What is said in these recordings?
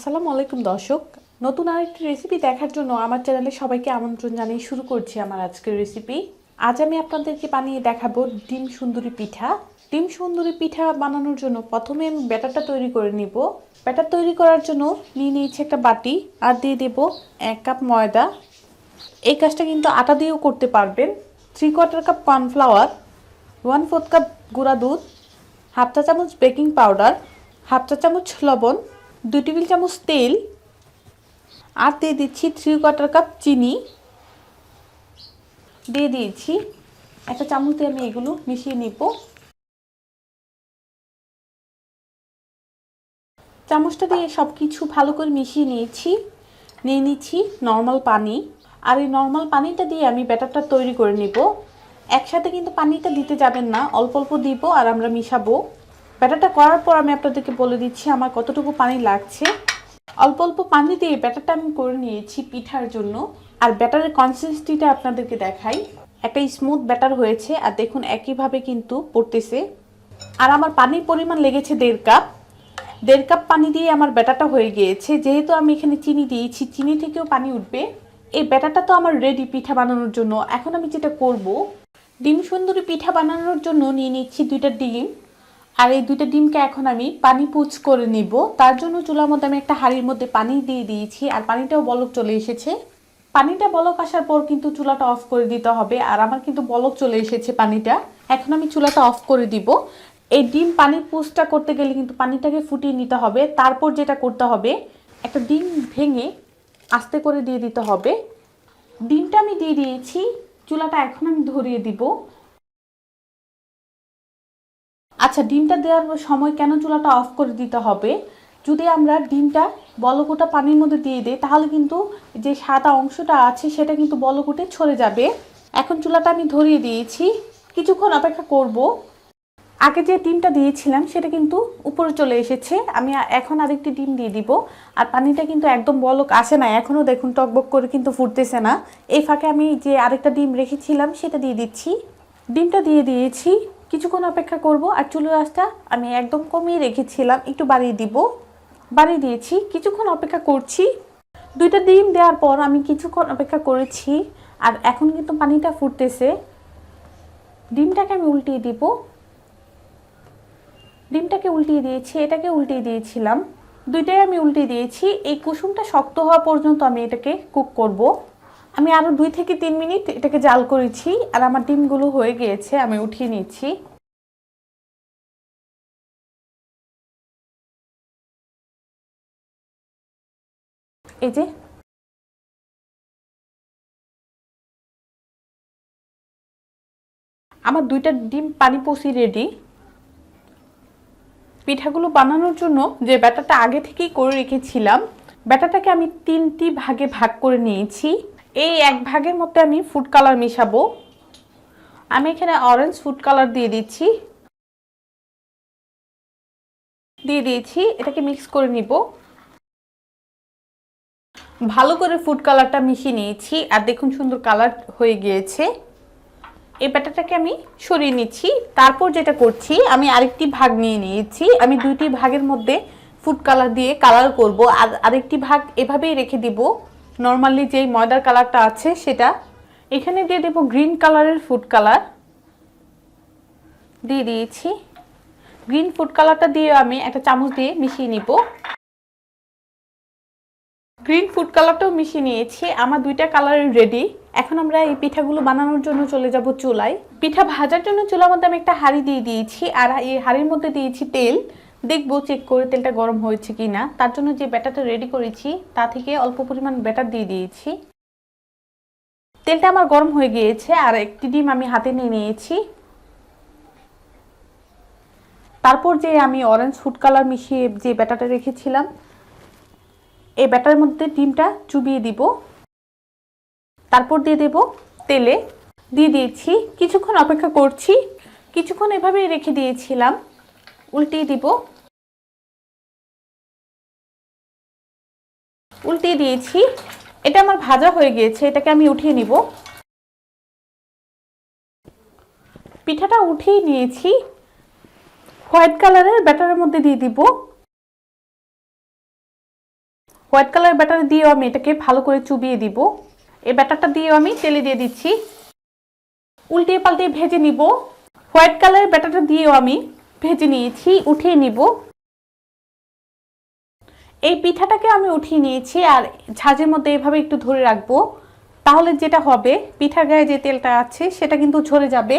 আসসালামু আলাইকুম দর্শক। নতুন আরেকটি রেসিপি দেখার জন্য আমার চ্যানেলে সবাইকে আমন্ত্রণ জানিয়ে শুরু করছি আমার আজকের রেসিপি আজ আমি আপনাদেরকে বানিয়ে দেখাবো ডিম সুন্দরী পিঠা। ডিম সুন্দরী পিঠা বানানোর জন্য প্রথমে আমি ব্যাটারটা তৈরি করে নিব। ব্যাটার তৈরি করার জন্য নিয়ে নিয়েছি একটা বাটি আর দিয়ে দেব এক কাপ ময়দা। এই কাজটা কিন্তু আটা দিয়েও করতে পারবেন। Three quarter cup cornflour one fourth cup গুঁড়া দুধ হাফ চা চামচ বেকিং পাউডার হাফ চা চামচ লবণ দুই টেবিল চামচ তেল আর দিয়ে দিচ্ছি থ্রি কোয়ার্টার কাপ চিনি। দিয়ে দিয়েছি একটা চামচ আমি এগুলো মিশিয়ে নিব। চামচটা দিয়ে সব কিছু ভালো করে মিশিয়ে নিয়েছি। নিয়ে নিচ্ছি নর্মাল পানি। আর এই নর্মাল পানিটা দিয়ে আমি ব্যাটারটা তৈরি করে নিব। একসাথে কিন্তু পানিটা দিতে যাবেন না, অল্প অল্প দিব আর আমরা মিশাবো। ব্যাটারটা করার পর আমি আপনাদেরকে বলে দিচ্ছি, আমার কতটুকু পানি লাগছে। অল্প অল্প পানি দিয়ে ব্যাটারটা আমি করে নিয়েছি পিঠার জন্য। আর ব্যাটারের কনসিস্টেন্সিটা আপনাদেরকে দেখাই। একটা স্মুথ ব্যাটার হয়েছে আর দেখুন একইভাবে কিন্তু পড়তেছে। আর আমার পানির পরিমাণ লেগেছে দেড় কাপ। দেড় কাপ পানি দিয়ে আমার ব্যাটারটা হয়ে গিয়েছে। যেহেতু আমি এখানে চিনি দিয়েছি, চিনি থেকেও পানি উঠবে। এই ব্যাটারটা তো আমার রেডি পিঠা বানানোর জন্য। এখন আমি যেটা করব, ডিম সুন্দরী পিঠা বানানোর জন্য নিয়ে নিচ্ছি দুইটা ডিম। আর এই দুইটা ডিমকে এখন আমি পানি পুচ করে নিব। তার জন্য চুলার মধ্যে আমি একটা হাঁড়ির মধ্যে পানি দিয়ে দিয়েছি আর পানিটাও বলক চলে এসেছে। পানিটা বলক আসার পর কিন্তু চুলাটা অফ করে দিতে হবে আর আমার কিন্তু বলক চলে এসেছে পানিটা। এখন আমি চুলাটা অফ করে দিব। এই ডিম পানির পুচটা করতে গেলে কিন্তু পানিটাকে ফুটিয়ে নিতে হবে। তারপর যেটা করতে হবে, একটা ডিম ভেঙে আস্তে করে দিয়ে দিতে হবে। ডিমটা আমি দিয়ে দিয়েছি। চুলাটা এখন আমি ধরিয়ে দিব। আচ্ছা ডিমটা দেওয়ার সময় কেন চুলাটা অফ করে দিতে হবে? যদি আমরা ডিমটা বলকোটা পানির মধ্যে দিয়ে দিই, তাহলে কিন্তু যে সাদা অংশটা আছে, সেটা কিন্তু বলকোটে ছড়ে যাবে। এখন চুলাটা আমি ধরিয়ে দিয়েছি। কিছুক্ষণ অপেক্ষা করব। আগে যে ডিমটা দিয়েছিলাম, সেটা কিন্তু উপরে চলে এসেছে। আমি এখন আরেকটি ডিম দিয়ে দিব। আর পানিটা কিন্তু একদম বলক আসে না। এখনও দেখুন টকবক করে কিন্তু ফুটতেছে না। এই ফাঁকে আমি যে আরেকটা ডিম রেখেছিলাম, সেটা দিয়ে দিচ্ছি। ডিমটা দিয়ে দিয়েছি। কিছুক্ষণ অপেক্ষা করব আর চুলোর আঁচটা আমি একদম কমিয়ে রেখেছিলাম, একটু বাড়িয়ে দিব। বাড়িয়ে দিয়েছি, কিছুক্ষণ অপেক্ষা করছি। দুইটা ডিম দেওয়ার পর আমি কিছুক্ষণ অপেক্ষা করেছি আর এখন কিন্তু পানিটা ফুটতেছে। ডিমটাকে আমি উল্টিয়ে দিব। ডিমটাকে উল্টিয়ে দিয়েছি, এটাকে উল্টিয়ে দিয়েছিলাম। দুইটাই আমি উল্টিয়ে দিয়েছি। এই কুসুমটা শক্ত হওয়া পর্যন্ত আমি এটাকে কুক করব। আমি আরও দুই থেকে তিন মিনিট এটাকে জাল করেছি আর আমার ডিমগুলো হয়ে গিয়েছে, আমি উঠিয়ে নিচ্ছি। এই যে। আমার দুইটা ডিম পানি পসি রেডি পিঠাগুলো বানানোর জন্য যে ব্যাটাটা আগে থেকেই করে রেখেছিলাম ব্যাটারটাকে আমি তিনটি ভাগে ভাগ করে নিয়েছি। এই এক ভাগের মধ্যে আমি ফুড কালার মিশাবো। আমি এখানে অরেঞ্জ ফুড কালার দিয়ে দিচ্ছি। দিয়ে দিয়েছি, এটাকে মিক্স করে নিব। ভালো করে ফুড কালারটা মিশিয়ে নিয়েছি, আর দেখুন সুন্দর কালার হয়ে গিয়েছে। এই ব্যাটারটাকে আমি সরিয়ে নিচ্ছি। তারপর যেটা করছি, আমি আরেকটি ভাগ নিয়ে নিয়েছি। আমি দুইটি ভাগের মধ্যে ফুড কালার দিয়ে কালার করব, আর আরেকটি ভাগ এভাবেই রেখে দিব। নর্মালি যেই ময়দার কালারটা আছে সেটা, এখানে দিয়ে দেব গ্রিন কালারের ফুড কালার দিয়ে দিয়েছি। গ্রিন ফুড কালারটা দিয়ে আমি একটা চামচ দিয়ে মিশিয়ে নিব। গ্রিন ফুড কালারটাও মিশিয়ে নিয়েছি। আমার দুইটা কালার রেডি এখন আমরা এই পিঠাগুলো বানানোর জন্য চলে যাব চুলায়। পিঠা ভাজার জন্য চুলার মধ্যে আমি একটা হাঁড়ি দিয়ে দিয়েছি। আর এই হাঁড়ির মধ্যে দিয়েছি তেল। দেখব চেক করে তেলটা গরম হয়েছে কি না তার জন্য যে ব্যাটারটা রেডি করেছি, তা থেকে অল্প পরিমাণ ব্যাটার দিয়ে দিয়েছি। তেলটা আমার গরম হয়ে গিয়েছে, আর একটি ডিম আমি হাতে নিয়ে নিয়েছি। তারপর যে আমি অরেঞ্জ ফুড কালার মিশিয়ে যে ব্যাটারটা রেখেছিলাম, এই ব্যাটার মধ্যে ডিমটা চুবিয়ে দিব। তারপর দিয়ে দেব তেলে। দিয়ে দিয়েছি, কিছুক্ষণ অপেক্ষা করছি। কিছুক্ষণ এভাবেই রেখে দিয়েছিলাম। উল্টিয়ে দিব। উল্টিয়ে দিয়েছি। এটা আমার ভাজা হয়ে গিয়েছে, এটাকে আমি উঠিয়ে নিব। পিঠাটা উঠিয়ে নিয়েছি। হোয়াইট কালারের ব্যাটারের মধ্যে দিয়ে দিব। হোয়াইট কালার ব্যাটার দিয়েও আমি এটাকে ভালো করে চুবিয়ে দিব। এই ব্যাটারটা দিয়েও আমি তেলে দিয়ে দিচ্ছি। উল্টিয়ে পাল্টিয়ে ভেজে নিব। হোয়াইট কালার ব্যাটারটা দিয়েও আমি ভেজে নিয়েছি, উঠিয়ে নিব। এই পিঠাটাকে আমি উঠিয়ে নিয়েছি আর ঝাঁঝের মধ্যে এভাবে একটু ধরে রাখব। তাহলে যেটা হবে, পিঠার গায়ে যে তেলটা আছে সেটা কিন্তু ঝরে যাবে।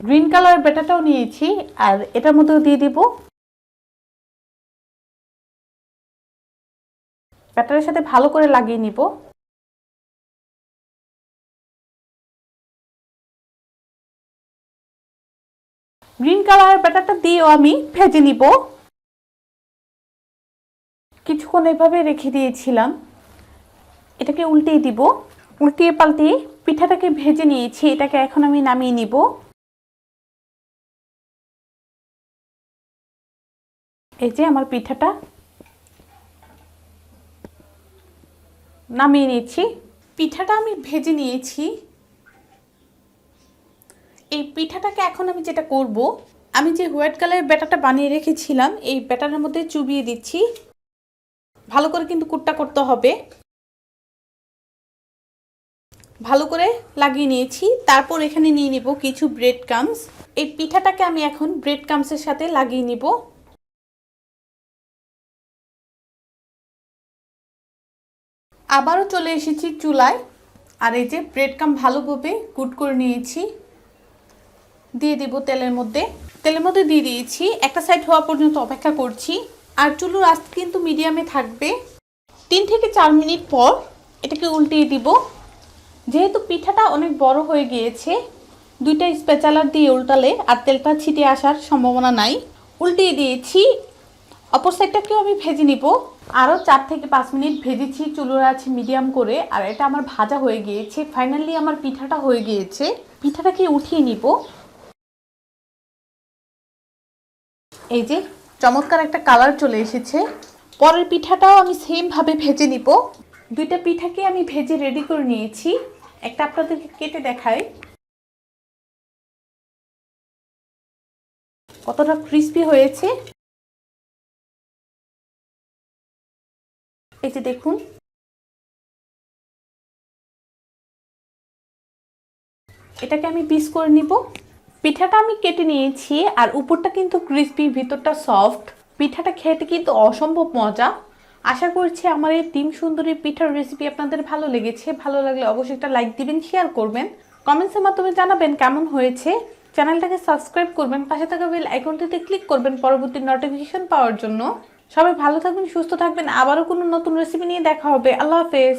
গ্রিন কালার বেটাটাও নিয়েছি আর এটার মধ্যেও দিয়ে দিব। ব্যাটারের সাথে ভালো করে লাগিয়ে নিব। গ্রিন কালার ব্যাটারটা দিয়েও আমি ভেজে নিব। কিছুক্ষণ এভাবে রেখে দিয়েছিলাম। এটাকে উল্টিয়ে দিব। উল্টিয়ে পাল্টিয়ে পিঠাটাকে ভেজে নিয়েছি। এটাকে এখন আমি নামিয়ে নিব। এই যে আমার পিঠাটা। নামিয়ে নিয়েছি। পিঠাটা আমি ভেজে নিয়েছি। এই পিঠাটাকে এখন আমি যেটা করব, আমি যে হোয়াইট কালারের ব্যাটারটা বানিয়ে রেখেছিলাম, এই ব্যাটারের মধ্যে চুবিয়ে দিচ্ছি। ভালো করে কিন্তু কুটটা করতে হবে। ভালো করে লাগিয়ে নিয়েছি। তারপর এখানে নিয়ে নিব কিছু ব্রেড কামস এই পিঠাটাকে আমি এখন ব্রেড কামসের সাথে লাগিয়ে নিব। আবারও চলে এসেছি চুলায়। আর এই যে ব্রেড কাম ভালোভাবে কুট করে নিয়েছি। দিয়ে দিব তেলের মধ্যে। তেলের মধ্যে দিয়ে দিয়েছি। একটা সাইড হওয়া পর্যন্ত অপেক্ষা করছি। আর চুলোর আস্ত কিন্তু মিডিয়ামে থাকবে। তিন থেকে চার মিনিট পর এটাকে উল্টিয়ে দিব। যেহেতু পিঠাটা অনেক বড় হয়ে গিয়েছে, দুইটা স্পেচালার দিয়ে উল্টালে আর তেলটা ছিটে আসার সম্ভাবনা নাই। উল্টিয়ে দিয়েছি। অপর সাইডটাকেও আমি ভেজে নিব। আরও চার থেকে পাঁচ মিনিট ভেজেছি, চুলোর আছে মিডিয়াম করে। আর এটা আমার ভাজা হয়ে গিয়েছে। ফাইনালি আমার পিঠাটা হয়ে গিয়েছে। পিঠাটাকে উঠিয়ে নিব। এই যে চমৎকার একটা কালার চলে এসেছে। পরের পিঠাটাও আমি সেম ভাবে ভেজে নিব। দুইটা পিঠাকে আমি ভেজে রেডি করে নিয়েছি। একটা আপনাদেরকে কেটে দেখাই। কতটা ক্রিস্পি হয়েছে। এই যে দেখুন। এটাকে আমি পিস করে নিব। পিঠাটা আমি কেটে নিয়েছি আর উপরটা কিন্তু ক্রিস্পি ভিতরটা সফট পিঠাটা খেতে কিন্তু অসম্ভব মজা। আশা করছি আমার এই ডিম সুন্দরী পিঠার রেসিপি আপনাদের ভালো লেগেছে। ভালো লাগলে অবশ্যই একটা লাইক দিবেন শেয়ার করবেন। কমেন্টসের মাধ্যমে জানাবেন কেমন হয়েছে। চ্যানেলটাকে সাবস্ক্রাইব করবেন, পাশে থাকা বেল আইকনটিতে ক্লিক করবেন পরবর্তী নোটিফিকেশন পাওয়ার জন্য। সবাই ভালো থাকবেন, সুস্থ থাকবেন। আবারও কোনো নতুন রেসিপি নিয়ে দেখা হবে। আল্লাহ হাফেজ।